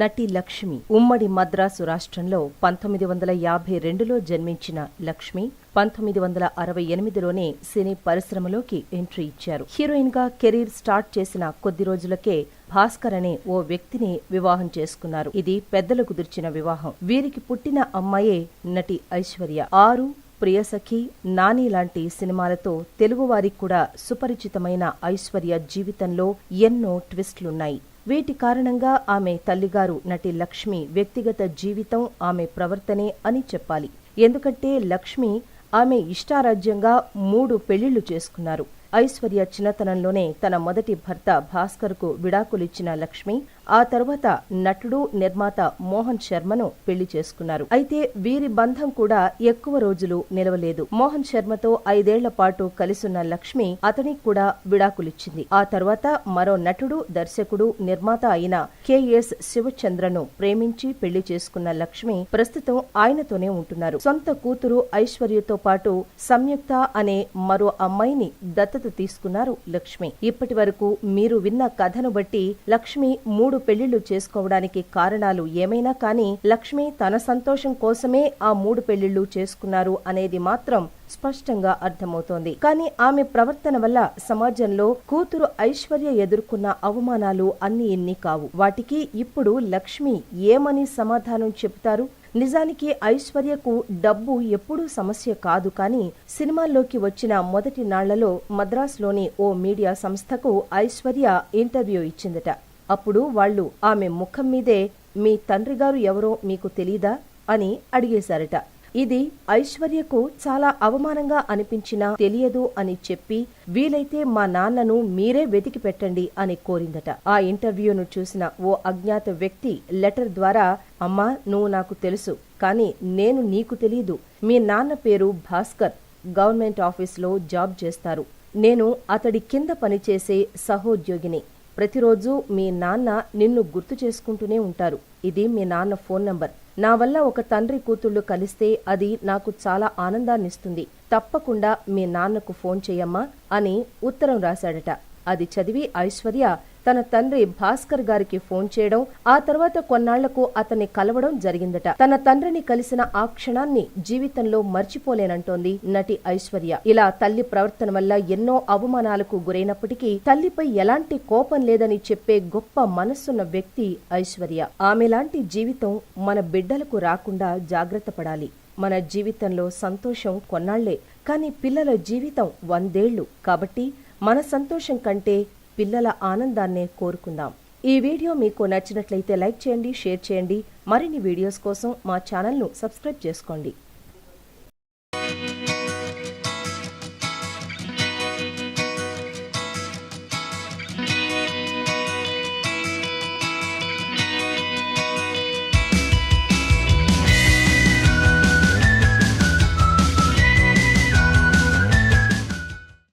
నటి లక్ష్మి ఉమ్మడి మద్రాసు రాష్ట్రంలో పంతొమ్మిది వందల యాభై రెండులో జన్మించిన లక్ష్మి పంతొమ్మిది వందల అరవై ఎనిమిదిలోనే సినీ పరిశ్రమలోకి ఎంట్రీ ఇచ్చారు. హీరోయిన్గా కెరీర్ స్టార్ట్ చేసిన కొద్ది రోజులకే భాస్కర్ అనే ఓ వ్యక్తిని వివాహం చేసుకున్నారు. ఇది పెద్దలు కుదిర్చిన వివాహం. వీరికి పుట్టిన అమ్మాయే నటి ఐశ్వర్య. ఆరు ప్రియసఖి నాని లాంటి సినిమాలతో తెలుగువారికి కూడా సుపరిచితమైన ఐశ్వర్య జీవితంలో ఎన్నో ట్విస్టులున్నాయి. వీటి కారణంగా ఆమె తల్లిగారు నటి లక్ష్మి వ్యక్తిగత జీవితం ఆమె ప్రవర్తనే అని చెప్పాలి. ఎందుకంటే లక్ష్మి ఆమె ఇష్టారాజ్యంగా మూడు పెళ్ళిళ్ళు చేసుకున్నారు. ఐశ్వర్య చిన్నతనంలోనే తన మొదటి భర్త భాస్కర్కు విడాకులిచ్చిన లక్ష్మి ఆ తరువాత నటుడు నిర్మాత మోహన్ శర్మను పెళ్ళి చేసుకున్నారు. అయితే వీరి బంధం కూడా ఎక్కువ రోజులు నిలవలేదు. మోహన్ శర్మతో ఐదేళ్ళ పాటు కలిసున్న లక్ష్మి అతనికి కూడా విడాకులిచ్చింది. ఆ తర్వాత మరో నటుడు దర్శకుడు నిర్మాత అయిన కెఎస్ శివచంద్రను ప్రేమించి పెళ్ళి చేసుకున్న లక్ష్మి ప్రస్తుతం ఆయనతోనే ఉంటున్నారు. సొంత కూతురు ఐశ్వర్యతో పాటు సంయుక్త అనే మరో అమ్మాయిని దత్తత తీసుకున్నారు లక్ష్మి. ఇప్పటి వరకు మీరు విన్న కథను బట్టి లక్ష్మి మూడు పెళ్ళిళ్ళు చేసుకోవడానికి కారణాలు ఏమైనా కానీ లక్ష్మి తన సంతోషం కోసమే ఆ మూడు పెళ్ళిళ్ళు చేసుకున్నారు అనేది మాత్రం స్పష్టంగా అర్థమవుతోంది. కానీ ఆమె ప్రవర్తన వల్ల సమాజంలో కూతురు ఐశ్వర్య ఎదుర్కొన్న అవమానాలు అన్ని ఎన్ని కావు. వాటికి ఇప్పుడు లక్ష్మి ఏమని సమాధానం చెప్తారు నిజానికి ఐశ్వర్యకు డబ్బు ఎప్పుడూ సమస్య కాదు కానీ సినిమాల్లోకి వచ్చిన మొదటి నాళ్ళలో మద్రాసులోని ఓ మీడియా సంస్థకు ఐశ్వర్య ఇంటర్వ్యూ ఇచ్చిందట. అప్పుడు వాళ్ళు ఆమె ముఖం మీదే మీ తండ్రిగారు ఎవరో మీకు తెలీదా? అని అడిగేశారట. ఇది ఐశ్వర్యకు చాలా అవమానంగా అనిపించినా తెలియదు అని చెప్పి వీలైతే మా నాన్నను మీరే వెతికి పెట్టండి అని కోరిందట. ఆ ఇంటర్వ్యూను చూసిన ఓ అజ్ఞాత వ్యక్తి లెటర్ ద్వారా అమ్మా నువ్వు నాకు తెలుసు కానీ నేను నీకు తెలీదు. మీ నాన్న పేరు భాస్కర్. గవర్నమెంట్ ఆఫీస్లో జాబ్ చేస్తారు. నేను అతడి కింద పనిచేసే సహోద్యోగిని. ప్రతిరోజు మీ నాన్న నిన్ను గుర్తు చేసుకుంటూనే ఉంటారు. ఇది మీ నాన్న ఫోన్ నంబర్. నా వల్ల ఒక తండ్రి కూతుళ్ళు కలిస్తే అది నాకు చాలా ఆనందాన్నిస్తుంది. తప్పకుండా మీ నాన్నకు ఫోన్ చేయమ్మా అని ఉత్తరం రాశాడట. అది చదివి ఐశ్వర్య తన తండ్రి భాస్కర్ గారికి ఫోన్ చేయడం ఆ తర్వాత కొన్నాళ్ళకు అతన్ని కలవడం జరిగిందట. తన తండ్రిని కలిసిన ఆ క్షణాన్ని జీవితంలో మర్చిపోలేనంటోంది నటి ఐశ్వర్య. ఇలా తల్లి ప్రవర్తన వల్ల ఎన్నో అవమానాలకు గురైనప్పటికీ తల్లిపై ఎలాంటి కోపం లేదని చెప్పే గొప్ప మనస్సున్న వ్యక్తి ఐశ్వర్య. ఆమెలాంటి జీవితం మన బిడ్డలకు రాకుండా జాగ్రత్త పడాలి. మన జీవితంలో సంతోషం కొన్నాళ్ళే కానీ పిల్లల జీవితం వందేళ్ళు. కాబట్టి మన సంతోషం కంటే పిల్లల ఆనందాన్నే కోరుకుందాం. ఈ వీడియో మీకు నచ్చినట్లయితే లైక్ చేయండి షేర్ చేయండి. మరిన్ని వీడియోస్ కోసం మా ఛానల్ను సబ్స్క్రైబ్ చేసుకోండి.